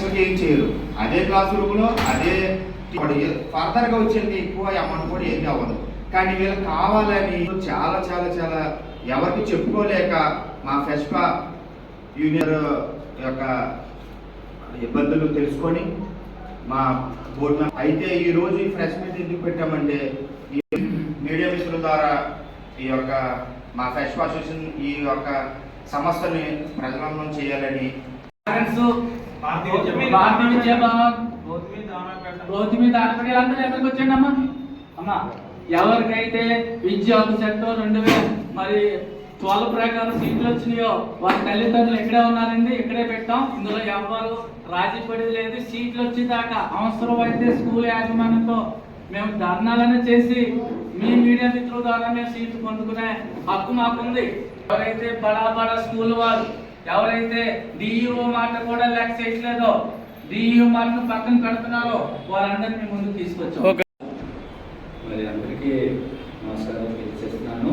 Extra ఏం చేయరు. అదే క్లాస్ రూమ్లో అదే ఫర్దర్గా వచ్చేది ఎక్కువ అమౌంట్ కూడా ఏది అవ్వదు. కానీ వీళ్ళకి కావాలని చాలా చాలా చాలా ఎవరికి చెప్పుకోలేక మా ఫెస్పా యూనియర్ యొక్క ఇబ్బందులు తెలుసుకొని మా బోర్డు అయితే ఈరోజు ఈ ఫ్రెష్ మీట్ ఎందుకు పెట్టామంటే ఈ మీడియా మిత్రుల ద్వారా ఈ యొక్క మా ఫ్రెష్ అసోసియేషన్ ఈ యొక్క సమస్యని ప్రజలంలో చేయాలని. పేరెంట్స్ భారతీయ విద్యా భవన్ రోజు మీద ఆడపడి అందరూ ఎక్కడికి వచ్చండి అమ్మా అమ్మా ఎవరికైతే విద్యా చట్టం రెండు వేల మరి ట్వెల్వ్ ప్రకారం సీట్లు వచ్చినాయో వారి తల్లిదండ్రులు ఇక్కడే ఉన్నారండి ఇక్కడే పెట్టాం. ఇందులో ఎవరు రాజీ పడేది లేదు. సీట్లు వచ్చేదాకా అవసరం అయితే స్కూల్ యాజమాన్యంతో మేము ధర్నాలను చేసి మీ మీడియా మిత్రుల ద్వారా మేము సీట్లు పొందుకునే హక్కు మాకుంది. ఎవరైతే బడా బడా స్కూల్ వారు ఎవరైతే డిఈఓ మాట కూడా లెక్క చేయట్లేదో డిఈఓ మాటను పక్కన పెడుతున్నారో వారందరినీ ముందుకు తీసుకొచ్చాం. మరి అందరికీ నమస్కారం తెలియజేస్తున్నాను.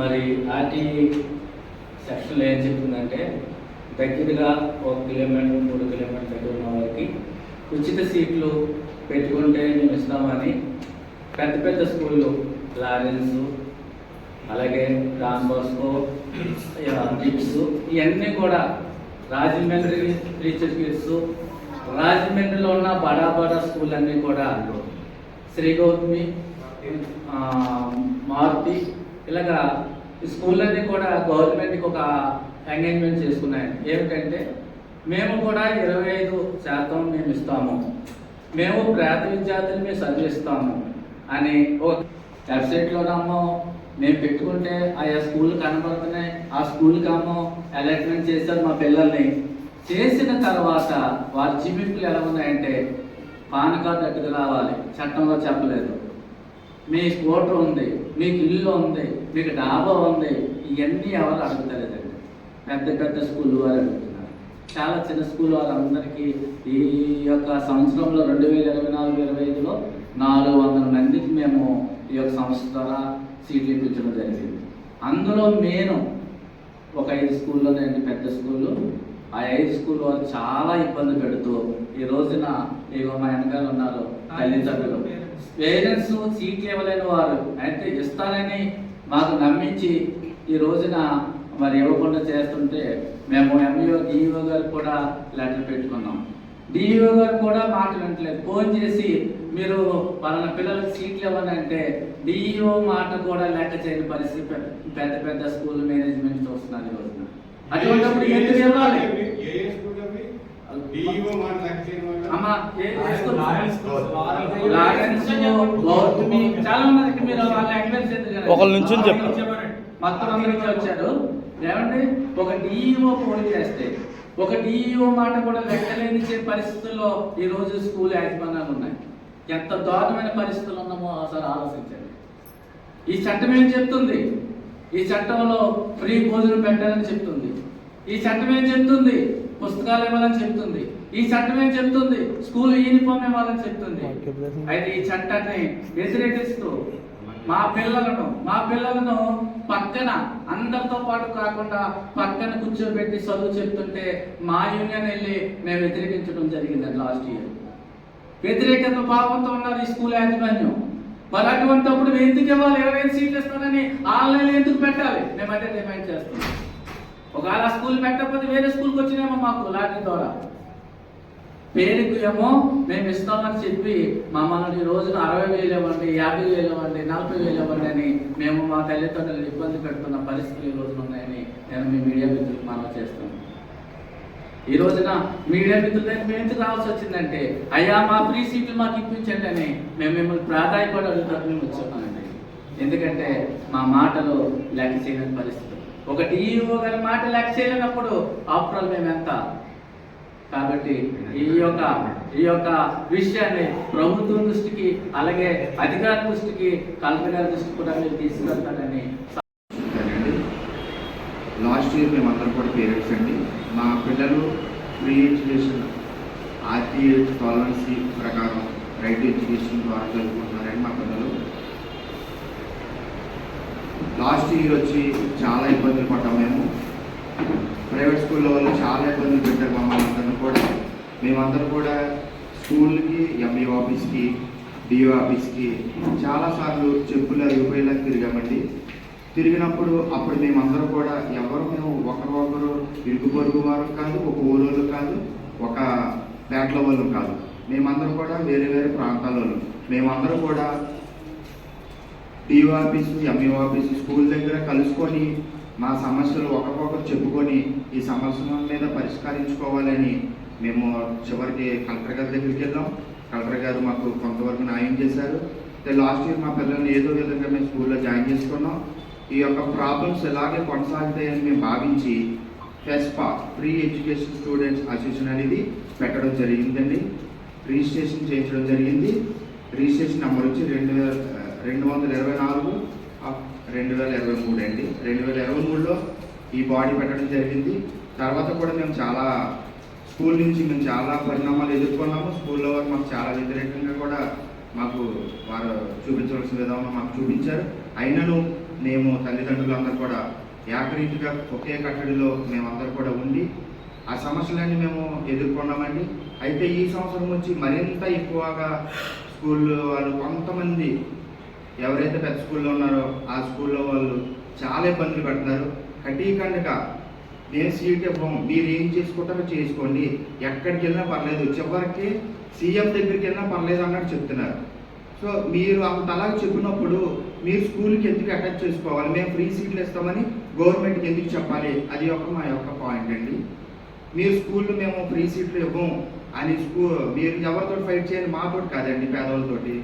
మరి ఆర్టీ సెక్షన్లో ఏం చెప్తుందంటే దగ్గరగా ఒక కిలోమీటర్ మూడు కిలోమీటర్ దగ్గర ఉన్న వారికి ఉచిత సీట్లు పెట్టుకుంటే మేము ఇస్తామని పెద్ద పెద్ద స్కూళ్ళు లారెన్స్ అలాగే డాన్ బాస్కో గిఫ్ట్స్ ఇవన్నీ కూడా రాజమండ్రి టీచర్ గిఫ్ట్స్ రాజమండ్రిలో ఉన్న బడా బడా స్కూల్ అన్నీ కూడా శ్రీ గౌతమి మారుతి ఇలాగా ఈ స్కూళ్ళన్నీ కూడా గవర్నమెంట్కి ఒక ఎంగేజ్మెంట్ చేసుకున్నాయి. ఏమిటంటే మేము కూడా ఇరవై ఐదు శాతం మేము ఇస్తాము. మేము పేద విద్యార్థులు మేము చదివిస్తాము అని ఒక వెబ్సైట్లోనేమో మేము పెట్టుకుంటే ఆయా స్కూల్ కనబడుతున్నాయి. ఆ స్కూల్కి ఏమో అలాట్మెంట్ చేశారు మా పిల్లల్ని. చేసిన తర్వాత వారి జీవింపులు ఎలా ఉన్నాయంటే పాన్ కార్డు అట్టుకు రావాలి చట్టంలో చెప్పలేదు. మీ స్కూటర్ ఉంది మీకు ఇల్లు ఉంది మీకు డాబా ఉంది ఇవన్నీ ఎవరు అడుగుతలేదండి. పెద్ద పెద్ద స్కూల్ వారు అడుగుతున్నారు. చాలా చిన్న స్కూల్ వాళ్ళందరికీ ఈ యొక్క సంవత్సరంలో రెండు వేల ఇరవై నాలుగు ఇరవై ఐదులో నాలుగు వందల మందికి మేము ఈ యొక్క సంస్థ ద్వారా సీట్లు ఇప్పించడం జరిగింది. అందులో నేను ఒక ఐదు స్కూల్లోనే అండి పెద్ద స్కూళ్ళు ఆ ఐదు స్కూల్ వారు చాలా ఇబ్బంది పెడుతూ ఈ రోజున ఇగో మా వెనకాల ఉన్నారు తల్లిదండ్రులు పేరెంట్స్ సీట్లు ఇవ్వలేని వారు. అయితే ఇస్తానని మాకు నమ్మించి ఈ రోజున మరి ఇవ్వకుండా చేస్తుంటే మేము ఎంఈఓ డిఈఓ గారు కూడా లెటర్ పెట్టుకున్నాం. డిఈఓ గారు కూడా మాట వింటలేదు ఫోన్ చేసి మీరు పలానా పిల్లలకు సీట్లు ఇవ్వని అంటే డిఈఓ మాట కూడా లెక్క చేయని పరిస్థితి పెద్ద పెద్ద స్కూల్ మేనేజ్మెంట్ చూస్తున్నారు ఈ రోజున. అటువంటిప్పుడు ఎందుకు ఇవ్వాలి గౌతమి, చాలా మీరు వాళ్ళ. ఒకళ్ళ చెప్పు. మొత్తం అందరి నుంచి వచ్చారు. ఏమండి? ఒక డిఈఓ ఫోన్ చేస్తే ఒక డిఈఓ మాట కూడా లెక్కలేని పరిస్థితుల్లో ఈ రోజు స్కూల్ యాజమాన్యాలు ఉన్నాయి. ఎంత దారుణమైన పరిస్థితులు ఉన్నామో ఒకసారి ఆలోచించండి. ఈ చట్టం ఏం చెప్తుంది? ఈ చట్టంలో ఫ్రీ భోజనం పెట్టాలని చెప్తుంది. ఈ చట్టం ఏం చెప్తుంది? పుస్తకాలు ఇవ్వాలని చెప్తుంది. ఈ చట్టం ఏం చెప్తుంది? స్కూల్ యూనిఫామ్ ఇవ్వాలని చెప్తుంది. అయితే ఈ చట్టాన్ని వ్యతిరేకిస్తూ మా పిల్లలను మా పిల్లలను పక్కన అందరితో పాటు కాకుండా పక్కన కూర్చోబెట్టి చదువు చెప్తుంటే మా యూనియన్ వెళ్ళి మేము వ్యతిరేకించడం జరిగింది లాస్ట్ ఇయర్. వ్యతిరేకత భావంతో ఉన్నారు ఈ స్కూల్ యాజమాన్యం. మరి అటువంటిప్పుడు ఎందుకు ఇవ్వాలి? ఇరవై ఐదు సీట్లు ఇస్తానని ఆన్లైన్ ఎందుకు పెట్టాలి? మేము అదే డిమాండ్ చేస్తున్నాం. ఒకవేళ ఆ స్కూల్ పెట్టకపోతే వేరే స్కూల్కి వచ్చినామో మాకు లాటరీ ద్వారా. పేరుకు ఏమో మేము ఇస్తామని చెప్పి మమ్మల్ని ఈ రోజున అరవై వేలు ఇవ్వండి యాభై వేలు ఇవ్వండి నలభై వేలు ఇవ్వండి అని మేము మా తల్లిదండ్రులు ఇబ్బంది పెడుతున్న పరిస్థితులు ఈ రోజున ఉన్నాయని నేను మీ మీడియా మిత్రులకు మనం చేస్తున్నాను. ఈ రోజున మీడియా మిత్రుల దగ్గర మేము ఎందుకు రావాల్సి వచ్చిందంటే అయ్యా మా ఫ్రీ సీట్లు మాకు ఇప్పించండి అని మేము మిమ్మల్ని ప్రాధాన్యపడి అడుగుతారు మేము వచ్చామండి ఎందుకంటే మా మాటలు లెక్క చేయలేని పరిస్థితి. ఒకటి ఈఓ గారి మాట లెక్క చేయలేనప్పుడు ఆఫ్టర్ మేము ఎంత? కాబట్టి ఈ యొక్క ఈ యొక్క విషయాన్ని ప్రభుత్వం దృష్టికి అలాగే అధికార దృష్టికి కలెక్టర్ దృష్టికి కూడా మీరు తీసుకెళ్తారని లాస్ట్ ఇయర్ మేమందరం కూడా పేరెంట్స్ అండి. మా పిల్లలు ఫ్రీ ఎడ్యుకేషన్ ఆర్టీహెచ్ టాలరెన్సీ ప్రకారం రైట్ ఎడ్యుకేషన్ ద్వారా చదువుకుంటున్నారని మా పిల్లలు. లాస్ట్ ఇయర్ వచ్చి చాలా ఇబ్బందులు పడ్డాం మేము. ప్రైవేట్ స్కూల్లో వాళ్ళు చాలా ఇబ్బందులు పెట్టారు మమ్మల్ని అందరినీ కూడా. మేమందరం కూడా స్కూల్కి ఎంఈ ఆఫీస్కి డిఓ ఆఫీస్కి చాలాసార్లు చెప్పుల అయిపోయేలా తిరిగామండి. తిరిగినప్పుడు అప్పుడు మేమందరం కూడా ఎవరు మేము ఒకరు ఇరుగు పొరుగు వారు కాదు ఒక ఊరోళ్ళు కాదు ఒక పేటల వాళ్ళు కాదు. మేమందరం కూడా వేరే వేరే ప్రాంతాల వాళ్ళు. మేమందరం కూడా TO office MEO office school దగ్గర కలుసుకొని మా సమస్యలు ఒకరికొకరు చెప్పుకొని ఈ సమస్యల మీద పరిష్కరించుకోవాలని మేము చివరికి కలెక్టర్ గారి దగ్గరికి వెళ్ళాం. కలెక్టర్ గారు మాకు కొంతవరకు న్యాయం చేశారు. లాస్ట్ ఇయర్ మా పిల్లల్ని ఏదో విధంగా మేము స్కూల్లో జాయిన్ చేసుకున్నాం. ఈ యొక్క ప్రాబ్లమ్స్ ఎలాగే కొనసాగుతాయని మేము భావించి FESPA free education students association అనేది పెట్టడం జరిగిందండి. రిజిస్ట్రేషన్ చేయించడం జరిగింది. రిజిస్ట్రేషన్ నెంబర్ వచ్చి రెండు వేల రెండు వందల ఇరవై నాలుగు రెండు వేల ఇరవై మూడు అండి. రెండు వేల ఇరవై మూడులో ఈ బాడీ పెట్టడం జరిగింది. తర్వాత కూడా మేము చాలా స్కూల్ నుంచి మేము చాలా పరిణామాలు ఎదుర్కొన్నాము. స్కూల్లో వారు మాకు చాలా వ్యతిరేకంగా కూడా మాకు వారు చూపించవలసిన విధానం మాకు చూపించారు. అయినను మేము తల్లిదండ్రులందరూ కూడా ఏకరీతిగా ఒకే కట్టడిలో మేమందరూ కూడా ఉండి ఆ సమస్యలన్నీ మేము ఎదుర్కొన్నామండి. అయితే ఈ సంవత్సరం నుంచి మరింత ఎక్కువగా స్కూల్లో వాళ్ళు కొంతమంది ఎవరైతే పెద్ద స్కూల్లో ఉన్నారో ఆ స్కూల్లో వాళ్ళు చాలా ఇబ్బందులు పడుతున్నారు. కటీకండగా నేను సీట్ ఇవ్వం మీరు ఏం చేసుకుంటారో చేసుకోండి. ఎక్కడికి వెళ్ళినా పర్లేదు చివరికి సీఎం దగ్గరికి వెళ్ళినా పర్లేదు అన్నట్టు చెప్తున్నారు. సో మీరు అంతలా చెప్పినప్పుడు మీరు స్కూల్కి ఎందుకు అటాచ్ చేసుకోవాలి? మేము ఫ్రీ సీట్లు ఇస్తామని గవర్నమెంట్కి ఎందుకు చెప్పాలి? అది ఒక మా యొక్క పాయింట్ అండి. మీరు స్కూల్లో మేము ఫ్రీ సీట్లు ఇవ్వం అని స్కూల్ మీరు ఎవరితో ఫైట్ చేయాలి? మాతో కాదండి పేదవాళ్ళతోటి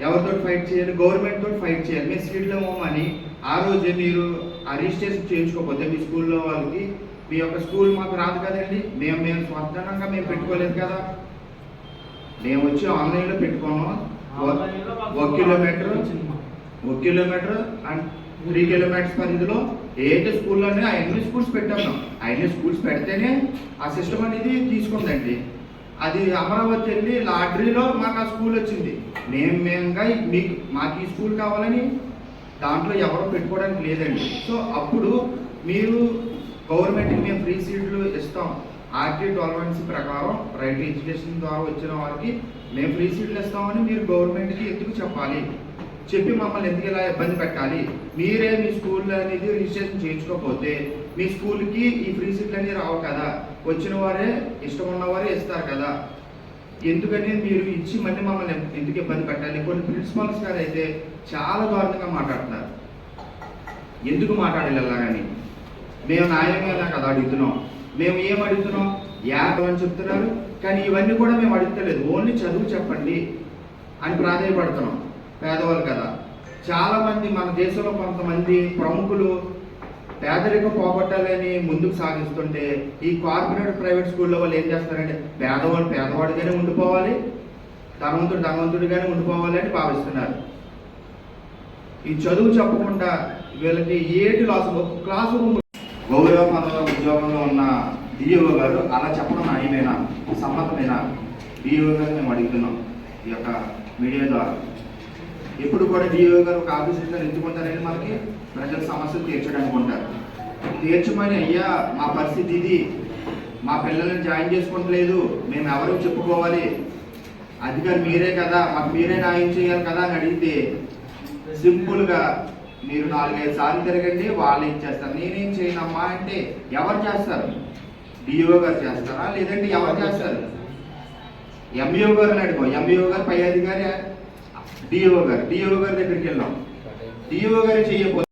ఎవరితో ఫైట్ చేయాలి? గవర్నమెంట్ తోటి ఫైట్ చేయాలి. మేము సీట్లు ఇవ్వమని ఆ రోజే మీరు ఆ రిజిస్ట్రేషన్ చేయించుకోకపోతే మీ స్కూల్లో వాళ్ళకి మీ యొక్క స్కూల్ మాకు రాదు కదండి. మేము మేము స్వతంత్రంగా మేము పెట్టుకోలేదు కదా. మేము వచ్చి ఆన్లైన్లో పెట్టుకున్నాం. ఒక- కిలోమీటర్ ఒక కిలోమీటర్ అండ్ త్రీ కిలోమీటర్స్ పరిధిలో ఏంటి స్కూల్లోనే అన్ని స్కూల్స్ పెట్టాము అన్ని స్కూల్స్ పెడితేనే ఆ సిస్టమ్ అనేది తీసుకుందండి. అది అమరావతి వెళ్ళి లాటరీలో మాకు ఆ స్కూల్ వచ్చింది. మేము మేముగా మీకు మాకు ఈ స్కూల్ కావాలని దాంట్లో ఎవరు పెట్టుకోవడానికి లేదండి. సో అప్పుడు మీరు గవర్నమెంట్కి మేము ఫ్రీ సీట్లు ఇస్తాం. ఆర్టీ ట్వెల్వెన్సీ ప్రకారం రైట్ ఎడ్యుకేషన్ ద్వారా వచ్చిన వారికి మేము ఫ్రీ సీట్లు ఇస్తామని మీరు గవర్నమెంట్కి ఎందుకు చెప్పాలి? చెప్పి మమ్మల్ని ఎందుకు ఇలా ఇబ్బంది పెట్టాలి? మీరే మీ స్కూల్ అనేది రిజిస్ట్రేషన్ చేయించుకోకపోతే మీ స్కూల్కి ఈ ఫ్రీ సీట్లు అనేది రావు కదా. వచ్చిన వారే ఇష్టం ఉన్నవారే ఇస్తారు కదా. ఎందుకని మీరు ఇచ్చి మళ్ళీ మమ్మల్ని ఎందుకు ఇబ్బంది పెట్టాలి? కొన్ని ప్రిన్సిపాల్స్ గారు అయితే చాలా దారుణంగా మాట్లాడుతున్నారు. ఎందుకు మాట్లాడాలి అలాగని మేము న్యాయంగా కదా అడుగుతున్నాం. మేము ఏం అడుగుతున్నాం? యాప్ అని చెప్తున్నారు. కానీ ఇవన్నీ కూడా మేము అడుగుతలేదు. ఓన్లీ చదువు చెప్పండి అని ప్రాధాన్యపడుతున్నాం పేదవాళ్ళు కదా. చాలా మంది మన దేశంలో కొంతమంది ప్రముఖులు పేదరికం పోగొట్టాలని ముందుకు సాగిస్తుంటే ఈ కార్పొరేట్ ప్రైవేట్ స్కూల్లో వాళ్ళు ఏం చేస్తారంటే పేదవాళ్ళు పేదవాడిగానే ఉండిపోవాలి. ధనవంతుడు ధనవంతుడిగానే ఉండిపోవాలి అని భావిస్తున్నారు. ఈ చదువు చెప్పకుండా వీళ్ళకి ఏటి లాస్ క్లాస్ రూమ్ గౌరవ పదవ ఉద్యోగంలో ఉన్న డిఓ గారు అలా చెప్పడం న్యాయమేనా సమ్మతమేనా? డిఓ గారు మేము అడుగుతున్నాం ఈ యొక్క మీడియా ద్వారా. ఎప్పుడు కూడా డిఓ గారు ఒక ఆఫీసర్గా ఎంచుకుంటారని మనకి ప్రజల సమస్యలు తీర్చడానికి ఉంటారు. తీర్చమని అయ్యా మా పరిస్థితి ఇది. మా పిల్లల్ని జాయిన్ చేసుకుంటలేదు. మేము ఎవరికి చెప్పుకోవాలి. అధికారి మీరే కదా మాకు మీరే న్యాయం చేయాలి కదా అని అడిగితే సింపుల్గా మీరు నాలుగైదు సార్లు తిరగండి వాళ్ళు ఇచ్చేస్తారు నేనేం చేయనమ్మా అంటే ఎవరు చేస్తారు? డిఓ గారు చేస్తారా? లేదంటే ఎవరు చేస్తారు? ఎంఈఓ గారిని అడుగు ఎంఈఓ గారు పై అధికారి డిఓ గారు డిఓ గారి దగ్గరికి వెళ్ళాం. డిఓ గారు చేయకపోతే